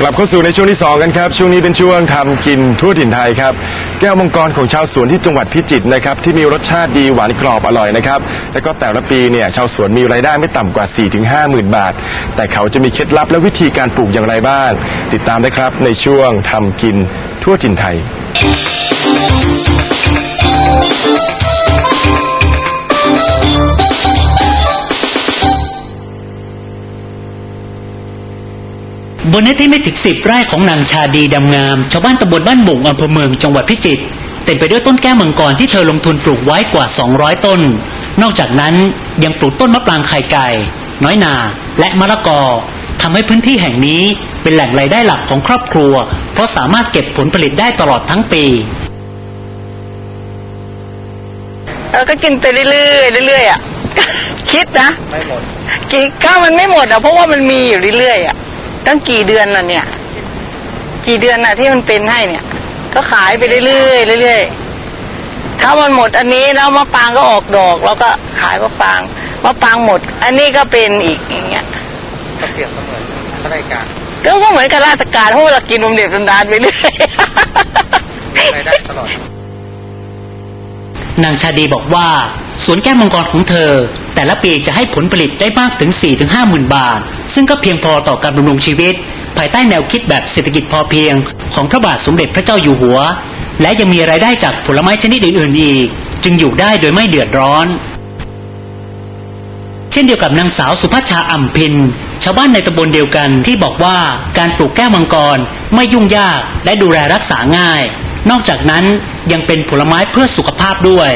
กลับเข้าสู่ในช่วงที่ 2 กันครับ ช่วงนี้เป็นช่วงทำกินทั่วถิ่นไทยครับ แก้วมังกรของชาวสวนที่จังหวัดพิจิตรนะครับ ที่มีรสชาติดีหวานกรอบอร่อยนะครับ แล้วก็แต่ละปีเนี่ยชาวสวนมีรายได้ไม่ต่ำกว่า 4-5 หมื่นบาท แต่เขาจะมีเคล็ดลับและวิธีการปลูกอย่างไรบ้าง ติดตามได้ครับในช่วงทำกินทั่วถิ่นไทย บนเนื้อที่ไม่ถึงสิบไร่ของนางชาดีดำงาม ชาวบ้านตำบลบ้านบุงอำเภอเมืองจังหวัดพิจิตรเต็มไปด้วยต้นแก้วมังกรที่เธอลงทุนปลูกไว้กว่า 200 ต้น นอกจากนั้นยังปลูกต้นมะปรางไข่ไก่ น้อยนา และมะละกอทำให้พื้นที่แห่งนี้เป็นแหล่งรายได้หลักของครอบครัว เพราะสามารถเก็บผลผลิตได้ตลอดทั้งปีแล้วก็กินไปเรื่อยๆเรื่อยๆอะคิดนะไม่หมดกินข้าวมันไม่หมดอะเพราะว่ามันมีอยู่เรื่อยๆอะ ตั้งกี่เดือนน่ะ เนี่ย กี่เดือนน่ะ ที่มันเป็นให้เนี่ย ก็ขายไปเรื่อยๆเรื่อยๆถ้ามันหมดอันนี้แล้วมะปรางก็ออกดอก แล้วก็ขายมะปรางมะปรางหมด อันนี้ก็เป็นอีกอย่างเงี้ยก็เปรียบเสมือนข้าราชการก็ก็เหมือนกับราชการเพราะว่าเรากินนมเด็กนดานไปเรื่อยรายได้ตลอด นางชาดีบอกว่า สวนแก้วมังกรของเธอ แต่ละปีจะให้ผลผลิตได้มากถึง 4-5หมื่นบาท ซึ่งก็เพียงพอต่อการดำรงชีวิต ภายใต้แนวคิดแบบเศรษฐกิจพอเพียง ของพระบาทสมเด็จพระเจ้าอยู่หัว และยังมีรายได้จากผลไม้ชนิดอื่นๆอีก จึงอยู่ได้โดยไม่เดือดร้อน เช่นเดียวกับนางสาวสุภัชชาอ่ำพินชาวบ้านในตำบลเดียวกันที่บอกว่าการปลูกแก้วมังกรไม่ยุ่งยากและดูแลรักษาง่าย นอกจากนั้นยังเป็นผลไม้เพื่อสุขภาพด้วย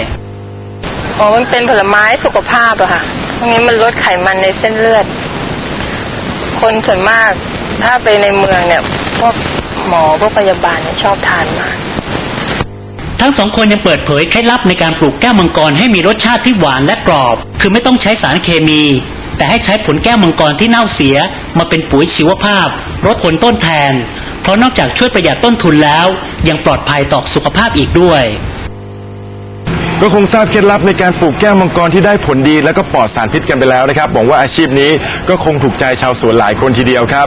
ๆอ๋อ มันเป็นผลไม้สุขภาพอะค่ะตรงนี้มันลดไขมันในเส้นเลือด คนส่วนมากถ้าไปในเมืองเนี่ยพวกหมอพวกพยาบาลเนี่ยชอบทานมาก ทั้งสองคนยังเปิดเผยเคล็ดลับในการปลูกแก้วมังกรให้มีรสชาติที่หวานและกรอบ คือไม่ต้องใช้สารเคมี แต่ให้ใช้ผลแก้วมังกรที่เน่าเสียมาเป็นปุ๋ยชีวภาพลดผลต้นแทน เพราะนอกจากช่วยประหยัดต้นทุนแล้ว ยังปลอดภัยต่อสุขภาพอีกด้วย ก็คงทราบเคล็ดลับในการปลูกแก้วมังกรที่ได้ผลดีและก็ปลอดสารพิษกันไปแล้วนะครับหวังว่าอาชีพนี้ก็คงถูกใจชาวสวนหลายคนทีเดียวครับ